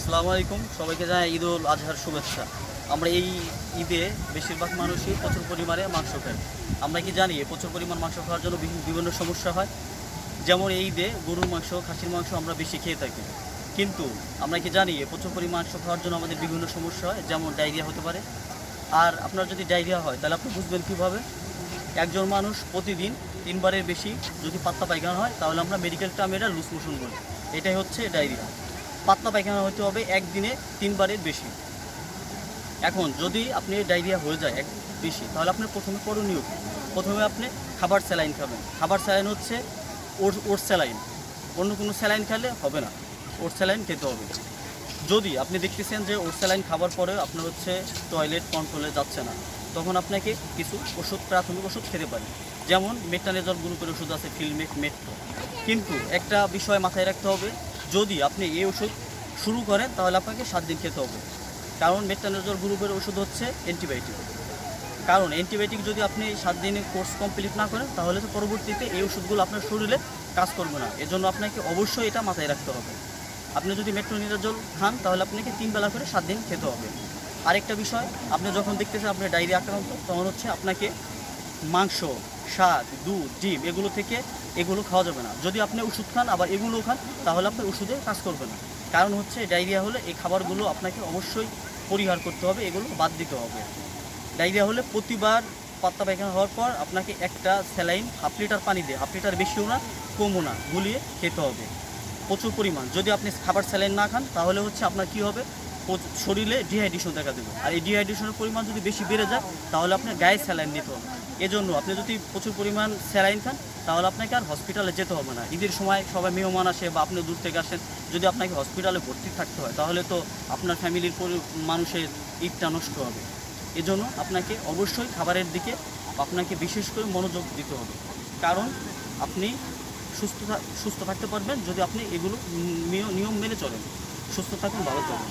আসসালামু আলাইকুম। সবাইকে জানাই ঈদ উল আজহার শুভেচ্ছা। আমরা এই ঈদে বেশিরভাগ মানুষই প্রচুর পরিমাণে মাংস খাই। আমরা কি জানি, প্রচুর পরিমাণ মাংস খাওয়ার জন্য বিভি- বিভিন্ন সমস্যা হয়। যেমন এই ঈদে গরুর মাংস, খাসির মাংস আমরা বেশি খেয়ে থাকি। কিন্তু আমরা কি জানি, প্রচুর পরিমাণ মাংস খাওয়ার জন্য আমাদের বিভিন্ন সমস্যা হয়, যেমন ডায়রিয়া হতে পারে। আর আপনার যদি ডায়রিয়া হয়, তাহলে আপনি বুঝবেন কীভাবে? একজন মানুষ প্রতিদিন তিনবারের বেশি যদি পাত্তা পায়খানা হয়, তাহলে আমরা মেডিকেল টার্মে এটা লুজ মোশন বলি। এটাই হচ্ছে ডায়রিয়া। পাতলা পায়খানা হতে হবে একদিনে তিনবারের বেশি। এখন যদি আপনি ডায়রিয়া হয়ে যায় এক বেশি, তাহলে আপনার প্রথমে করণীয়? প্রথমে আপনি খাবার স্যালাইন খাবেন। খাবার স্যালাইন হচ্ছে ওর ওর স্যালাইন। অন্য কোনো স্যালাইন খেলে হবে না। ওর স্যালাইন খেতে হবে। যদি আপনি দেখতেছেন যে ওর স্যালাইন খাবার পরে আপনার হচ্ছে টয়লেট কন্ট্রোলে যাচ্ছে না, তখন আপনাকে কিছু ওষুধ, প্রাথমিক ওষুধ খেতে পারেন। যেমন মেটানেজল গ্রুপের ওষুধ আছে ফিলমেট মেট্রো। কিন্তু একটা বিষয় মাথায় রাখতে হবে যদি আপনি এই ওষুধ শুরু করেন, তাহলে আপনাকে সাত দিন খেতে হবে। কারণ মেটানেজল গ্রুপের ওষুধ হচ্ছে অ্যান্টিবায়োটিক। কারণ অ্যান্টিবায়োটিক যদি আপনি সাত দিনে কোর্স কমপ্লিট না করেন, তাহলে তো পরবর্তীতে এই ওষুধগুলো আপনার শরীরে কাজ করবে না। এজন্য আপনাকে অবশ্যই এটা মাথায় রাখতে হবে। আপনি যদি মেট্রোনিরাজল খান, তাহলে আপনাকে তিন বেলা করে সাত দিন খেতে হবে। আরেকটা বিষয়, আপনি যখন দেখতেছেন আপনার ডায়রিয়া আক্রান্ত, তখন হচ্ছে আপনাকে মাংস, শাক, দুধ, ডিম, এগুলো থেকে এগুলো খাওয়া যাবে না। যদি আপনি ওষুধ খান, আবার এগুলো খান, তাহলে আপনার ওষুধে কাজ করবে না। কারণ হচ্ছে, ডায়রিয়া হলে এই খাবারগুলো আপনাকে অবশ্যই পরিহার করতে হবে, এগুলো বাদ দিতে হবে। ডায়রিয়া হলে প্রতিবার পাত্তা পায়খানা হওয়ার পর আপনাকে একটা স্যালাইন হাফ লিটার পানি দিয়ে, হাফ লিটার বেশিও না, কমও না, গুলিয়ে খেতে হবে। প্রচুর পরিমাণ। যদি আপনি খাবার স্যালাইন না খান, তাহলে হচ্ছে আপনার কি হবে? শরীরে ডিহাইড্রেশন দেখা দেবে। আর এই ডিহাইড্রেশনের পরিমাণ যদি বেশি বেড়ে যায়, তাহলে আপনার গায়ে স্যালাইন নিতে হবে। এজন্য আপনি যদি প্রচুর পরিমাণ স্যালাইন খান, তাহলে আপনাকে আর হসপিটালে যেতে হবে না। ঈদের সময় সবাই মেহমান আসে বা আপনি দূর থেকে আসেন, যদি আপনাকে হসপিটালে ভর্তি থাকতে হয়, তাহলে তো আপনার ফ্যামিলির মানুষের ঈদটা নষ্ট হবে। এজন্য আপনাকে অবশ্যই খাবারের দিকে আপনাকে বিশেষ করে মনোযোগ দিতে হবে। কারণ আপনি সুস্থ সুস্থ থাকতে পারবেন যদি আপনি এগুলো নিয়ম মেনে চলেন। সুস্থ থাকুন, ভালো থাকুন।